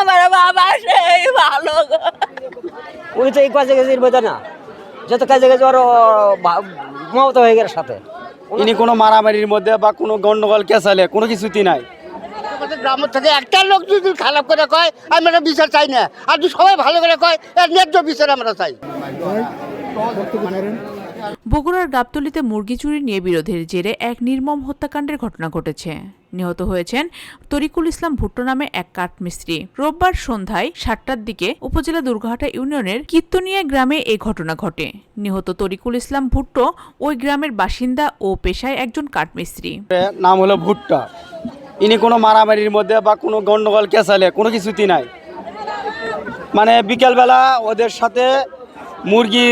আমার বাবা সেই ভালো উনি তো এই কাজে গেছে মধ্যে না? যত কাজে গেছে ওর মমতা হয়ে গেছে সাথে। ইনি কোনো মারামারির মধ্যে বা কোনো গন্ডগোল কেসালে কোনো কিছুতেই নাই। গ্রাম থেকে একটা লোক যদি খারাপ করে কয় আমি একটা বিচার চাই না। আর যদি সবাই ভালো করে কয় এর ন্যায্য বিচার আমরা চাই। বগুড়ার গাবতলিতে মুরগি চুরি নিয়ে বিরোধের জেরে এক নির্মম হত্যাকাণ্ডের ঘটনা ঘটেছে। নিহত হয়েছেন তরিকুল ইসলাম ভুট্টো নামে এক কাঠমিস্ত্রি। রোববার সন্ধ্যায় সাতটার দিকে উপজেলা দুর্গাহাটা ইউনিয়নের কীর্তনিয়া গ্রামে এই ঘটনা ঘটে। নিহত তরিকুল ইসলাম ভুট্টো ওই গ্রামের বাসিন্দা ও পেশায় একজন কাঠমিস্ত্রি। নাম হলো ভুট্টা। ইনি কোনো মারামারির মধ্যে বা কোনো গন্ডগোল কেসালে কোনো কিছুতেই নাই। মানে বিকেলবেলা ওদের সাথে মুরগি,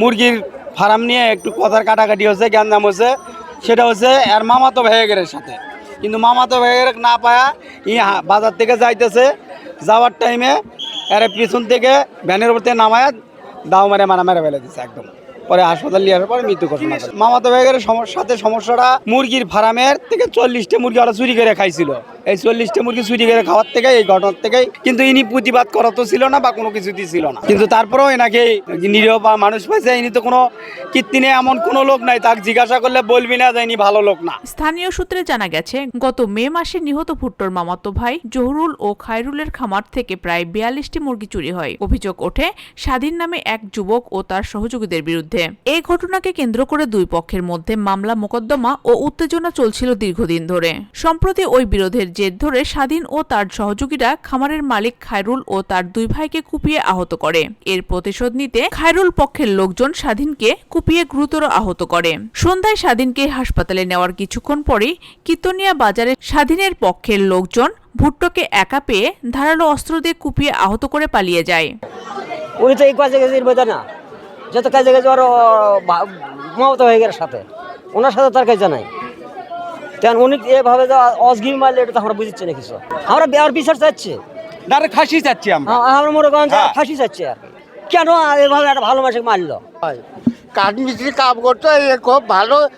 মুরগির ফার্ম নিয়ে একটু কথার কাটাকাটি হচ্ছে জ্ঞানদাম হচ্ছে সেটা হচ্ছে এর মামাতো ভাইয়ের সাথে। কিন্তু মামাতো ভাইয়ের না পায়া ই বাজার থেকে যাইতেছে। যাওয়ার টাইমে এর পিছন থেকে ভ্যানের উপর থেকে নামায় দাও মারে মারা মেরে ফেলে দিচ্ছে একদম। পরে হাসপাতাল নিয়ে আসার পরে মৃত্যু করে মামাতো ভাইয়ের সাথে সমস্যাটা মুরগির ফার্মের থেকে চল্লিশটা মুরগি ওরা চুরি করে খাইছিল। এই চল্লিশটা মুরগি চুরি করে খাওয়ার থেকে এই ঘটনার থেকেই কিন্তু ইনি প্রতিবাদ করা তো ছিল না বা কোনো কিছুতেই ছিল না। কিন্তু তারপরেও এনাকে নিরীহ বা মানুষ পাইছে ইনি তো কোনো কীর্তিনে এমন কোনো লোক নাই তাকে জিজ্ঞাসা করলে বলবি না যে ইনি ভালো লোক না। স্থানীয় সূত্রে জানা গেছে গত মে মাসে নিহত ভুট্টোর মামাতো ভাই জহুরুল ও খায়রুলের খামার থেকে প্রায় বিয়াল্লিশটি মুরগি চুরি হয়। অভিযোগ ওঠে স্বাধীন নামে এক যুবক ও তার সহযোগীদের বিরুদ্ধে। এই ঘটনাকে কেন্দ্র করে দুই পক্ষের মধ্যে মামলা, মোকদ্দমা ও উত্তেজনা চলছিল দীর্ঘদিন ধরে। সম্প্রতি ওই বিরোধের জের ধরে স্বাধীন ও তার সহযোগীরা খামারের মালিক খায়রুল ও তার দুই ভাইকে কুপিয়ে আহত করে। এর প্রতিশোধ নিতে খায়রুল পক্ষের লোকজন স্বাধীনকে কুপিয়ে গুরুতর আহত করে। সন্ধ্যায় স্বাধীনকে হাসপাতালে নেওয়ার কিছুক্ষণ পরেই কিতনিয়া বাজারে স্বাধীনের পক্ষের লোকজন ভুট্টোকে একা পেয়ে ধারালো অস্ত্র দিয়ে কুপিয়ে আহত করে পালিয়ে যায়। না। যত কাজে গেছে ওর মমতা হয়ে গেছে সাথে। ওনার সাথে তার কাজে নাই। তেমন উনি এভাবে যে অসগির মারলে এটা তো আমরা বুঝছি না কিছু। আমরা আর বিচার চাচ্ছি। ডাইরেক্ট ফাঁসি চাচ্ছি আমরা। আ- আমরা মনে করেন ফাঁসি চাচ্ছি আর। কেন এভাবে একটা ভালো মানুষকে মারলো? কাঠমিস্ত্রি কাম করতো খুব ভালো।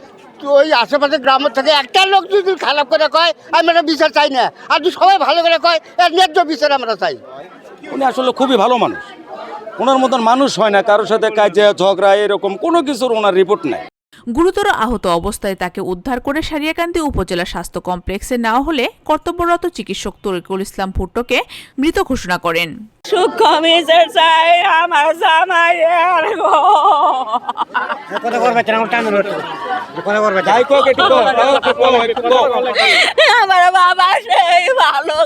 ওই আশেপাশে গ্রামের থেকে একটা লোক যদি খারাপ করে কয় আমি একটা বিচার চাই না। আর যদি সবাই ভালো করে কয় এর ন্যায্য বিচার আমরা চাই। উনি আসলে খুবই ভালো মানুষ। ওনার মতন মানুষ হয় না কারোর সাথে কাজে ঝগড়া এরকম কোনো কিছুর ওনার রিপোর্ট নাই। গুরুতর আহত অবস্থায় তাকে উদ্ধার করে সারিয়াকান্দি উপজেলা স্বাস্থ্য কমপ্লেক্সে নেওয়া হলে কর্তব্যরত চিকিৎসক তরিকুল ইসলাম ভুট্টোকে মৃত ঘোষণা করেন। আমার বাবা সেই ভালো।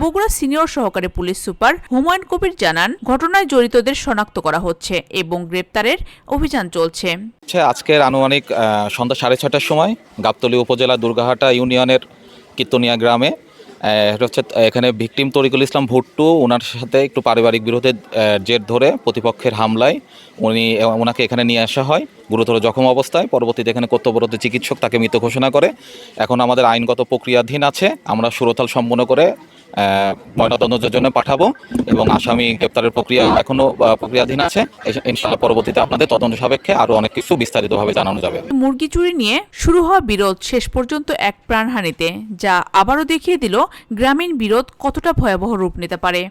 বগুড়া সিনিয়র সহকারী পুলিশ সুপার হুমায়ুন কবির জানান, ঘটনায় জড়িতদের শনাক্ত করা হচ্ছে এবং গ্রেপ্তারের অভিযান চলছে। আজকের আনুমানিক সন্ধ্যা সাড়ে ছটার সময় গাবতলী উপজেলা দুর্গাহাটা ইউনিয়নের কীর্তনিয়া গ্রামে হচ্ছে এখানে ভিকটিম তরিকুল ইসলাম ভুট্টু ওনার সাথে একটু পারিবারিক বিরোধের জের ধরে প্রতিপক্ষের হামলায় উনি ওনাকে এখানে নিয়ে আসা হয়। গুরুতর জখম অবস্থায়, পরবর্তীতে এখানে কর্তব্যরত চিকিৎসক তাকে মৃত ঘোষণা করে। এখন আমাদের আইনগত প্রক্রিয়াধীন আছে, আমরা সুরতাল সম্পন্ন করে ময়নাতদন্তের জন্য পাঠাবো এবং আসামি গ্রেপ্তারের প্রক্রিয়া এখনও প্রক্রিয়াধীন আছে। ইনশাআল্লাহ পরবর্তীতে আপনাদের তদন্ত সাপেক্ষে আরও অনেক কিছু বিস্তারিতভাবে জানানো যাবে। মুরগি চুরি নিয়ে শুরু হওয়া বিরোধ শেষ পর্যন্ত এক প্রাণহানিতে, যা আবারও দেখিয়ে দিল গ্রামীণ বিরোধ কতটা ভয়াবহ রূপ নিতে পারে।